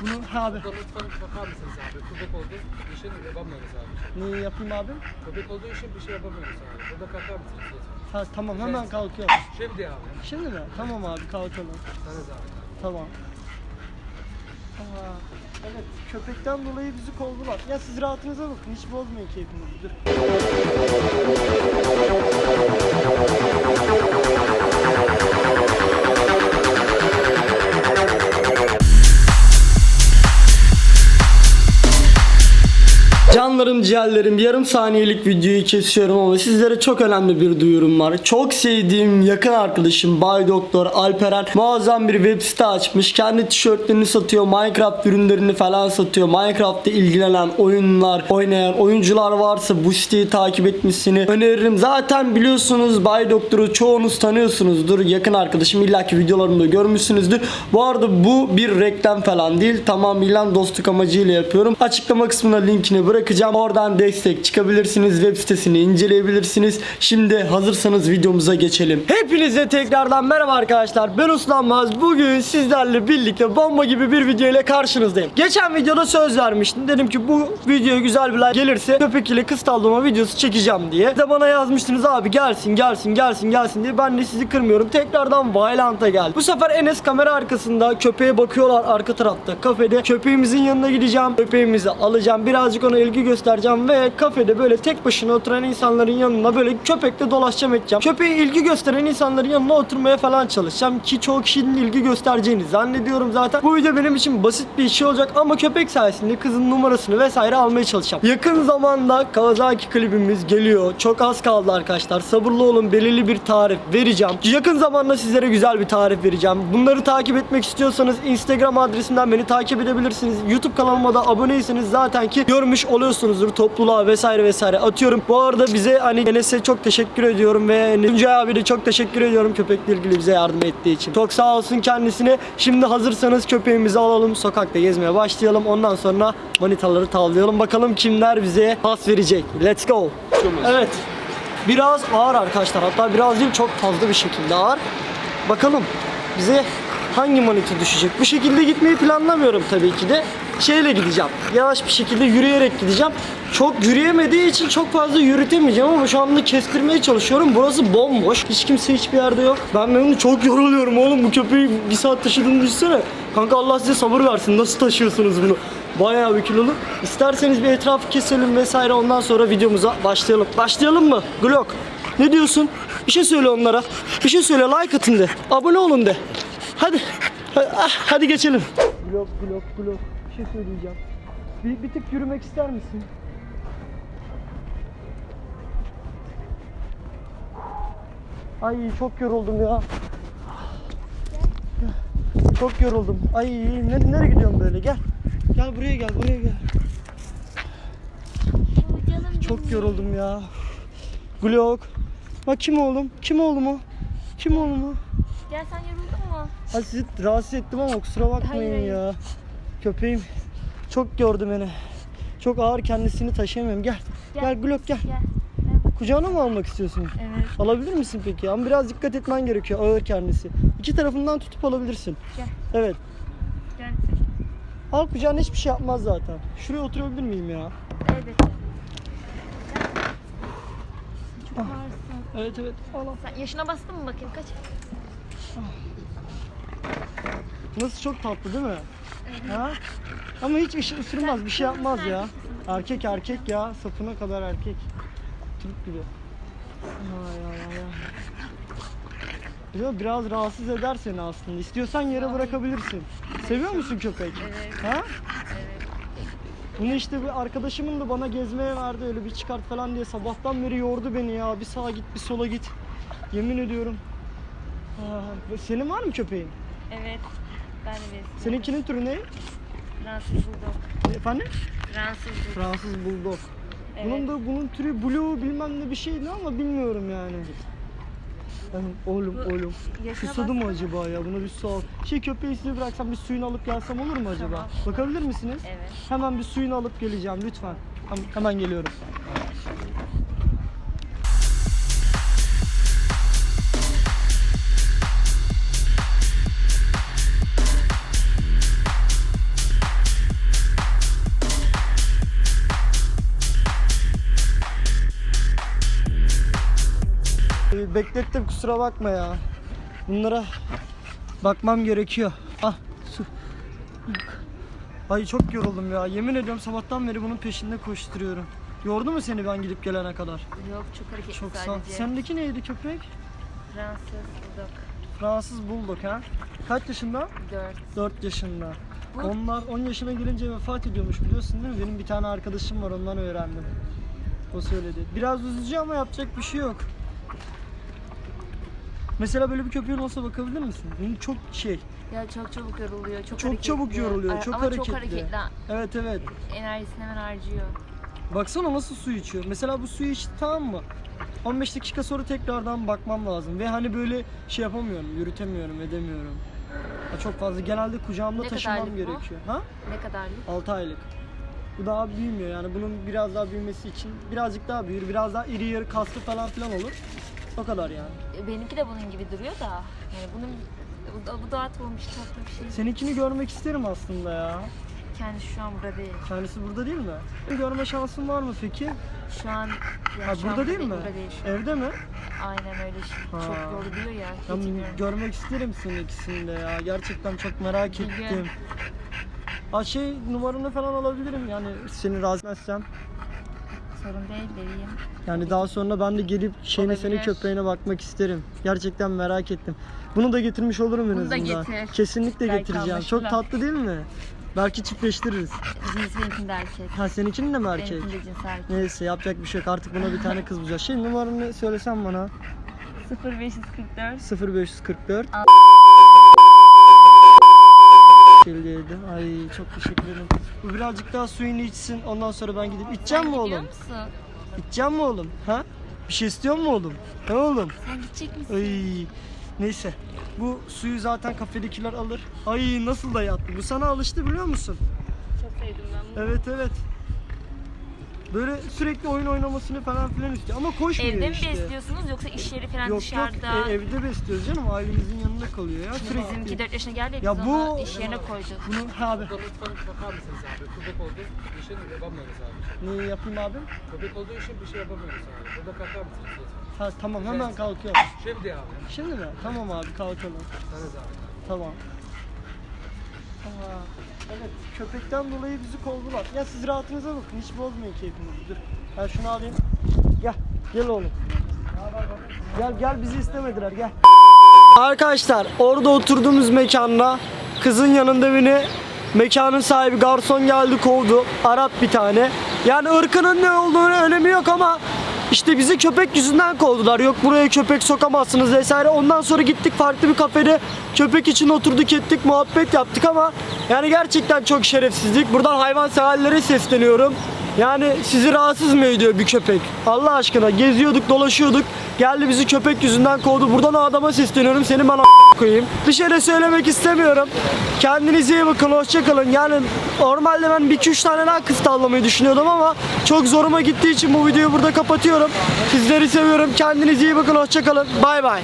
Bunu ha abi. Burada lütfen bakar mısınız abi? Köpek olduğu için yapamıyoruz abi. Neyi yapayım abi? Köpek olduğu için bir şey yapamıyoruz abi. Burada kalkar mısınız lütfen? Ha tamam hemen kalkıyorum. Şimdi abi. Şimdi mi? Tamam abi kalkalım. Sanız abi. Tamam. Aa, evet köpekten dolayı bizi kovdular. Ya siz rahatınıza bakın hiç bozmayın keyfinizi. Dur. Canlarım ciğerlerim yarım saniyelik videoyu kesiyorum ama sizlere çok önemli bir duyurum var. Çok sevdiğim yakın arkadaşım Bay Doktor Alperen muazzam bir web site açmış. Kendi tişörtlerini satıyor. Minecraft ürünlerini falan satıyor. Minecraft'ta ilgilenen oyunlar oynayan oyuncular varsa bu siteyi takip etmesini öneririm. Zaten biliyorsunuz Bay Doktor'u çoğunuz tanıyorsunuzdur. Yakın arkadaşım illaki videolarımda görmüşsünüzdür. Bu arada bu bir reklam falan değil. Tamamıyla dostluk amacıyla yapıyorum. Açıklama kısmına linkini bırakacağım. Oradan destek çıkabilirsiniz. Web sitesini inceleyebilirsiniz. Şimdi hazırsanız videomuza geçelim. Hepinize tekrardan merhaba arkadaşlar. Ben Uslanmaz. Bugün sizlerle birlikte bomba gibi bir video ile karşınızdayım. Geçen videoda söz vermiştim. Dedim ki bu videoya güzel bir like gelirse köpek ile kız tavlama videosu çekeceğim diye. Siz De bana yazmıştınız abi gelsin gelsin gelsin gelsin diye. Ben de sizi kırmıyorum. Tekrardan Violent'a geldi. Bu sefer Enes kamera arkasında köpeğe bakıyorlar arka tarafta kafede. Köpeğimizin yanına gideceğim. Köpeğimizi alacağım. Birazcık ona ilgi göstereceğim ve kafede böyle tek başına oturan insanların yanına böyle köpekle dolaşacağım edeceğim. Köpeğe ilgi gösteren insanların yanına oturmaya falan çalışacağım ki çoğu kişinin ilgi göstereceğini zannediyorum zaten. Bu video benim için basit bir şey olacak ama köpek sayesinde kızın numarasını vesaire almaya çalışacağım. Yakın zamanda Kawasaki klibimiz geliyor. Çok az kaldı arkadaşlar. Sabırlı olun belirli bir tarif vereceğim. Yakın zamanda sizlere güzel bir tarif vereceğim. Bunları takip etmek istiyorsanız Instagram adresinden beni takip edebilirsiniz. YouTube kanalıma da aboneyseniz zaten ki görmüş oluyorsunuzdur topluluğa vesaire vesaire atıyorum. Bu arada bize hani Enes'e çok teşekkür ediyorum ve Tuncay abi de çok teşekkür ediyorum köpekle ilgili bize yardım ettiği için. Çok sağ olsun kendisine. Şimdi hazırsanız köpeğimizi alalım sokakta gezmeye başlayalım. Ondan sonra manitaları tavlayalım. Bakalım kimler bize pas verecek. Let's go. Evet. Biraz ağır arkadaşlar. Hatta biraz değil çok fazla bir şekilde ağır. Bakalım bize hangi manita düşecek? Bu şekilde gitmeyi planlamıyorum tabii ki de. Şeyle gideceğim. Yavaş bir şekilde yürüyerek gideceğim. Çok yürüyemediği için çok fazla yürütemeyeceğim ama şu anda kestirmeye çalışıyorum. Burası bomboş. Hiç kimse hiçbir yerde yok. Ben memnun çok yoruluyorum oğlum. Bu köpeği bir saat taşıdığımı düşünsene. Kanka Allah size sabır versin. Nasıl taşıyorsunuz bunu? Bayağı bir kilolu. İsterseniz bir etrafı keselim vesaire ondan sonra videomuza başlayalım. Başlayalım mı? Glock. Ne diyorsun? Bir şey söyle onlara. Bir şey söyle like atın de. Abone olun de. Hadi. Ah, hadi geçelim. Glock glock glock. Bir şey söyleyeceğim. Bir, bir tık yürümek ister misin? Ay çok yoruldum ya. Çok yoruldum. Ay ne, nereye gidiyorsun böyle? Gel. Gel buraya gel, buraya gel. Çok yoruldum ya. Glock. Bak kim oğlum? Kim oğlum o? Kim oğlum o? Gel sen yoruldun mu? Ha sizi rahatsız ettim ama kusura bakmayın Hayır, hayır. ya. Köpeğim çok gördü beni. Çok ağır kendisini taşıyamıyorum. Gel. Gel, Gel. Glock gel. Gel. Kucağına mı almak istiyorsun? Evet. Alabilir misin peki? Ama biraz dikkat etmen gerekiyor ağır kendisi. İki tarafından tutup alabilirsin. Gel. Evet. Gel. Al kucağına hiçbir şey yapmaz zaten. Şuraya oturabilir miyim ya? Evet. Çok Ah. Evet evet. Al. Sen yaşına bastın mı bakayım kaç? Nasıl çok tatlı değil mi? Ha? Ama hiç iş ısırmaz, bir şey yapmaz ya. Erkek erkek ya, sapına kadar erkek. Türk gibi. Ay ay ay. Biliyor, musun, biraz rahatsız eder seni aslında. İstiyorsan yere bırakabilirsin. Seviyor musun köpek? Evet. Ha? Bunu işte bir arkadaşımın da bana gezmeye verdi öyle bir çıkart falan diye sabahtan beri yordu beni ya. Bir sağa git bir sola git. Yemin ediyorum. Aa, senin var mı köpeğin? Evet. Ben de besliyorum. Seninkinin türü ne? Fransız bulldog. Efendim? Fransız bulldog. Fransız bulldog. Evet. Bunun da bunun türü blue bilmem ne bir şey ne ama bilmiyorum yani. Yani oğlum Bu oğlum. yaşına Susadı mı baksana. acaba ya? Buna bir su al. Şey köpeği size bıraksam bir suyunu alıp gelsem olur mu acaba? Tamam. Bakabilir misiniz? Evet. Hemen bir suyunu alıp geleceğim lütfen. Hem- Hemen geliyorum. Beklettim kusura bakma ya. Bunlara bakmam gerekiyor. Ah su. Ay çok yoruldum ya. Yemin ediyorum sabahtan beri bunun peşinde koşturuyorum. Yordu mu seni ben gidip gelene kadar? Yok çok hareketli Çok sağ sadece. Sendeki neydi köpek? Fransız bulldog. Fransız Bulldog ha? Kaç yaşında? 4. 4 yaşında. Bu- Onlar 10 yaşına gelince vefat ediyormuş biliyorsun değil mi? Benim bir tane arkadaşım var ondan öğrendim. O söyledi. Biraz üzücü ama yapacak bir şey yok. Mesela böyle bir köpeğin olsa bakabilir misin? Benim çok şey, Ya çok çabuk yoruluyor. Çok, çok hareketli. çabuk yoruluyor, Ay- çok Ama hareketli. çok hareketli. Evet evet. Enerjisini hemen harcıyor. Baksana nasıl su içiyor. Mesela bu suyu içti tamam mı? 15 dakika sonra tekrardan bakmam lazım. Ve hani böyle şey yapamıyorum, yürütemiyorum, edemiyorum. Ya çok fazla. Genelde kucağımda Ne taşımam kadarlık bu? gerekiyor. Ha? Ne kadarlık? 6 aylık. Bu daha büyümüyor yani bunun biraz daha büyümesi için birazcık daha büyür, biraz daha iri yarı kaslı falan filan olur. O kadar yani. E, Benimki de bunun gibi duruyor da. Yani bunun bu, da- bu dağıtılmış tatlı bir şey. Seninkini görmek isterim aslında ya. Kendisi şu an burada değil. Kendisi burada değil mi? Görme şansın var mı peki? Şu an yani Ha şu an burada değil mi? Burada değil şu an. Evde mi? Aynen öyle şey. Ha. Çok yoruluyor ya. Ben Geçmiyorum. görmek isterim senin ikisini de ya. Gerçekten çok merak Bir gün. ettim. Ha şey numaranı falan alabilirim yani seni razı etmezsem. Sorun değil vereyim. Yani daha sonra ben de gelip şeyine senin Olabilir. köpeğine bakmak isterim. Gerçekten merak ettim. Bunu da getirmiş olurum en Bunu da azından. getir. Kesinlikle Belki getireceğim. Çok anlaşırlar. tatlı değil mi? Belki çiftleştiririz. Cins benimkinin de erkek. Ha seninkinin de mi erkek? Benimkinin de cins erkek. Neyse yapacak bir şey yok. Artık buna bir tane kız bulacağız. Şey numaranı söylesen bana. 0544 0544 Al. 57. Ay çok teşekkür ederim. Bu birazcık daha suyunu içsin. Ondan sonra ben gidip içeceğim mi oğlum? musun? İçeceğim mi oğlum? Ha? Bir şey istiyor mu oğlum? Ha oğlum? Sen gidecek misin? Ay neyse. Bu suyu zaten kafedekiler alır. Ay nasıl da yattı. Bu sana alıştı biliyor musun? Çok sevdim ben bunu. Evet evet. Böyle sürekli oyun oynamasını falan filan istiyor ama koşmuyor Evde mi işte. besliyorsunuz yoksa iş yeri falan Yok yok dışarıda? e, evde besliyoruz canım ailemizin yanında kalıyor ya Şimdi sürekli. bizimki 4 yaşına geldi Ya biz bu- onu iş yerine koyduk. Bunu ha abi Burada lütfen bakar mısınız abi? Köpek oldu. Bir şey yapamıyoruz abi. neyi yapayım abi? Köpek olduğu için bir şey yapamıyoruz abi. Burada kalkar mısınız lütfen? Ha tamam hemen kalkıyorum. Şimdi abi. Şimdi mi? Tamam abi kalkalım. Sana abi. Tamam. Evet köpekten dolayı bizi kovdular. Ya siz rahatınıza bakın hiç bozmayın keyfinizi. Dur. Ben şunu alayım. Gel. Gel oğlum. Gel gel bizi istemediler gel. Arkadaşlar orada oturduğumuz mekanda kızın yanında beni mekanın sahibi garson geldi kovdu. Arap bir tane. Yani ırkının ne olduğunu önemi yok ama işte bizi köpek yüzünden kovdular. Yok buraya köpek sokamazsınız vesaire. Ondan sonra gittik farklı bir kafede köpek için oturduk ettik muhabbet yaptık ama yani gerçekten çok şerefsizlik. Buradan hayvan severlere sesleniyorum. Yani sizi rahatsız mı ediyor bir köpek? Allah aşkına geziyorduk dolaşıyorduk. Geldi bizi köpek yüzünden kovdu. Buradan o adama sesleniyorum. Seni ben a- koyayım. Bir şey de söylemek istemiyorum. Kendinize iyi bakın. Hoşçakalın. Yani normalde ben bir iki üç tane daha kız tavlamayı düşünüyordum ama çok zoruma gittiği için bu videoyu burada kapatıyorum. Sizleri seviyorum. Kendinize iyi bakın. Hoşçakalın. Bay bay.